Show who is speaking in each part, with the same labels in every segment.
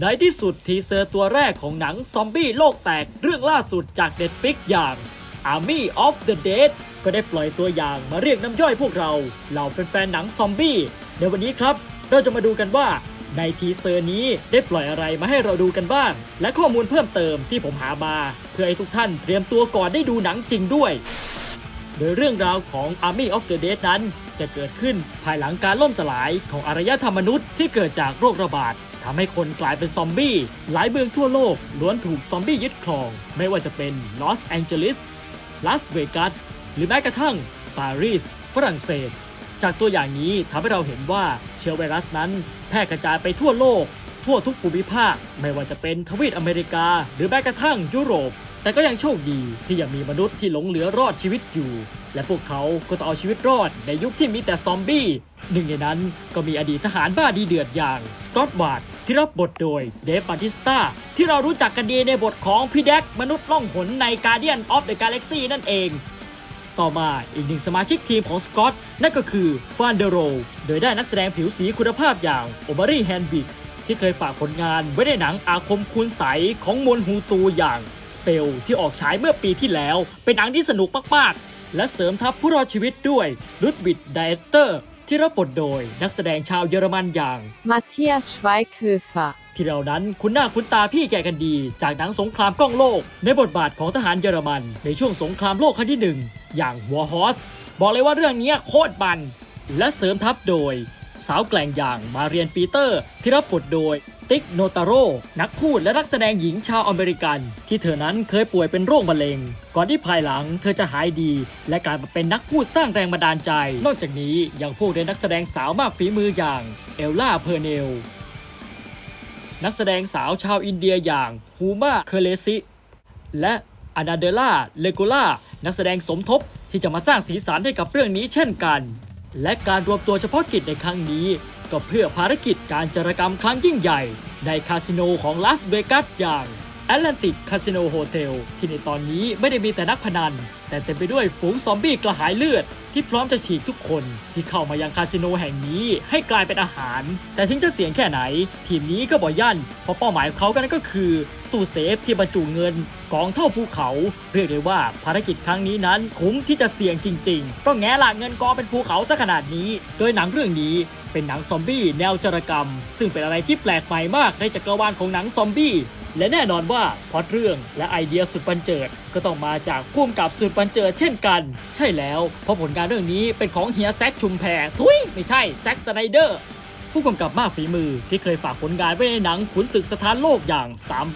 Speaker 1: ในที่สุดทีเซอร์ตัวแรกของหนังซอมบี้โลกแตกเรื่องล่าสุดจาก Netflix อย่าง Army of the Dead ก็ได้ปล่อยตัวอย่างมาเรียกน้ำย่อยพวกเราเหล่าแฟนๆหนังซอมบี้ในวันนี้ครับ เราจะมาดูกันว่าในทีเซอร์นี้ได้ปล่อยอะไรมาให้เราดูกันบ้าง และข้อมูลเพิ่มเติมที่ผมหามา เพื่อให้ทุกท่านเตรียมตัวก่อนได้ดูหนังจริงด้วย โดยเรื่องราวของ Army of the Dead นั้น จะเกิดขึ้นภายหลังการล่มสลายของอารยธรรมมนุษย์ที่เกิดจากโรคระบาด ทำให้คนกลายเป็นซอมบี้ หลายเมืองทั่วโลกล้วนถูกซอมบี้ยึดครอง ไม่ว่าจะเป็นลอสแองเจลิสลาสเวกัสหรือแม้กระทั่งปารีสฝรั่งเศส จากตัวอย่างนี้ทำให้เราเห็นว่าเชื้อไวรัสนั้น แพร่กระจายไปทั่วโลก ทั่วทุกภูมิภาค ไม่ว่าจะเป็นทวีปอเมริกา หรือแม้กระทั่งยุโรป แต่ก็ยังโชคดีที่ยังมีมนุษย์ที่หลงเหลือรอดชีวิตอยู่ และพวกเขาก็ต้องเอาชีวิตรอดในยุคที่มีแต่ซอมบี้ หนึ่งในนั้นก็มีอดีตทหารบ้าดีเดือดอย่างสกอตต์วาร์ดที่รับบทโดยเดฟบาติสตาที่เรารู้จักกันดีในบทของพี่แดกมนุษย์ล่องหนใน Guardian of the Galaxy นั่นเอง ต่อมาอีกหนึ่งสมาชิกทีมของสกอตนั่นก็คือฟานเดโร โดยได้นักแสดงผิวสีคุณภาพอย่างโอมารีแฮนบิกที่เคยฝากผลงานไว้ในหนังอาคมคูณใสของมนฮูตูอย่างสเปลที่ออกฉายเมื่อปีที่แล้ว เป็นหนังที่สนุกมาก ๆ และเสริมทัพผู้รอดชีวิตด้วยรุดบิดไดอเตอร์ ที่รับบทโดยนักแสดงชาวเยอรมันอย่าง
Speaker 2: Matthias Schweighöfer
Speaker 1: ที่เรานั้นคุ้นหน้าคุ้นตาพี่แกกันดี จากหนังสงครามกล้องโลก ในบทบาทของทหารเยอรมัน ในช่วงสงครามโลกครั้งที่หนึ่งอย่าง War Horse บอกเลยว่าเรื่องนี้โคตรบัน และเสริมทัพโดย สาวแกล่งอย่างมาเรียนปีเตอร์ ที่รับบทโดย ติ๊กโนตาโร่นักพูดและนักแสดงหญิงชาวอเมริกัน ที่เธอนั้นเคยป่วยเป็นโรคมะเร็ง ก่อนที่ภายหลังเธอจะหายดี และกลายมาเป็นนักพูดสร้างแรงบันดาลใจ นอกจากนี้ยังพูดในนักแสดงสาวมากฝีมืออย่างเอลล่าเพอร์เนลนักแสดงสาวชาวอินเดียอย่างฮูมาเคเลซิและอนาเดล่าเลโกล่านักแสดงสมทบที่จะมาสร้างสีสันให้กับเรื่องนี้เช่นกัน และการรวมตัวเฉพาะกิจในครั้งนี้ ก็เพื่อภารกิจการจารกรรมครั้งยิ่งใหญ่ ในคาสิโนของลาสเวกัสอย่าง Atlantic Casino Hotel ที่ในตอนนี้ไม่ได้มีแต่นักพนัน แต่เต็มไปด้วยฝูงซอมบี้กระหายเลือด ที่พร้อมจะฉีกทุกคนที่เข้ามายังคาสิโนแห่งนี้ให้กลายเป็นอาหาร แต่ถึงจะเสี่ยงแค่ไหน ทีมนี้ก็บ่ยั่น เพราะเป้าหมายของเขากันนนก็คือ ตู้เซฟที่บรรจุเงินกองเท่าภูเขา เรียกได้ว่าภารกิจครั้งนี้นั้นคุ้มที่จะเสี่ยงจริง ๆ ก็แง่ละเงินกองเป็นภูเขาซะขนาดนี้ โดยหนังเรื่องนี้ เป็นหนังซอมบี้แนวจารกรรม ซึ่งเป็นอะไรที่แปลกใหม่มากในจักรวาลของหนังซอมบี้ และแน่นอนว่าพล็อตเรื่องและไอเดียสุดบันเจิด ก็ต้องมาจากพุ่มกับสุดบันเจิดเช่นกัน ใช่แล้ว เพราะผลงานเรื่องนี้เป็นของเฮียแซคชุมแพรทุยไม่ใช่แซคสไนเดอร์ผู้กำกับมากฝีมือที่เคยฝากผลงานไว้ในหนังขุนศึกสถานโลกอย่าง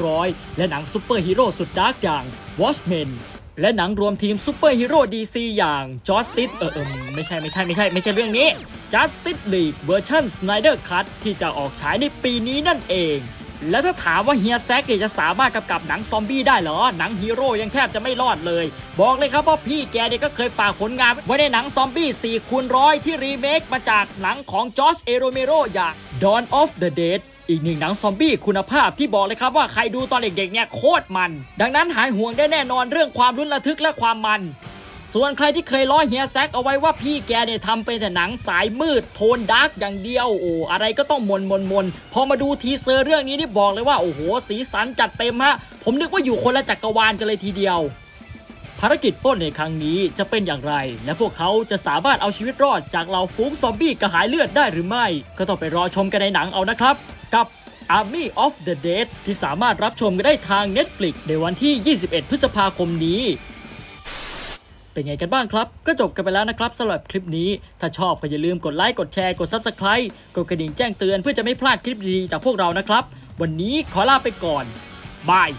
Speaker 1: 300 และหนังซูเปอร์ฮีโร่สุดดาร์กอย่าง Watchmen และหนังรวมทีมซูเปอร์ฮีโร่ดีซีอย่าง Justice เออเออไม่ใช่ไม่ใช่ไม่ใช่ไม่ใช่เรื่องนี้ Justice League เวอร์ชัน Snyder Cut ที่จะออกฉายในปีนี้นั่นเอง แล้วถ้าถามว่าเฮียแซกจะสามารถกำกับหนังซอมบี้ได้เหรอ หนังฮีโร่ยังแทบจะไม่รอดเลย บอกเลยครับว่าพี่แกเนี่ยก็เคยฝากผลงานไว้ในหนังซอมบี้4คูณร้อยที่รีเมคมาจากหนังของจอร์จเอโรเมโรอย่าง Dawn of the Dead อีกหนึ่งหนังซอมบี้คุณภาพที่บอกเลยครับว่าใครดูตอนเด็กๆเนี่ยโคตรมัน ดังนั้นหายห่วงได้แน่นอนเรื่องความรุนระทึกและความมัน ส่วนใครที่เคยล้อเฮียแซกเอาไว้ว่าพี่แกเนี่ยทำเป็นแต่หนังสายมืดโทนดาร์กอย่างเดียวโอ้อะไรก็ต้องมนมนมนพอมาดูทีเซอร์เรื่องนี้นี่บอกเลยว่าโอ้โหสีสันจัดเต็มฮะผมนึกว่าอยู่คนละจักรวาลกันเลยทีเดียว ภารกิจปล้นในครั้งนี้จะเป็นอย่างไร และพวกเขาจะสามารถเอาชีวิตรอดจากเหล่าฝูงซอมบี้กระหายเลือดได้หรือไม่ ก็ต้องไปรอชมกันในหนังเอานะครับ กับ Army of the Dead ที่สามารถรับชมกันได้ทาง Netflix ในวันที่ 21 พฤษภาคมนี้ เป็นไงกันบ้างครับ ก็จบกันไปแล้วนะครับสำหรับคลิปนี้ ถ้าชอบก็อย่าลืมกดไลค์ กดแชร์ กด Subscribe กดกระดิ่งแจ้งเตือนเพื่อจะไม่พลาดคลิปดีๆจากพวกเรานะครับ วันนี้ขอลาไปก่อนบาย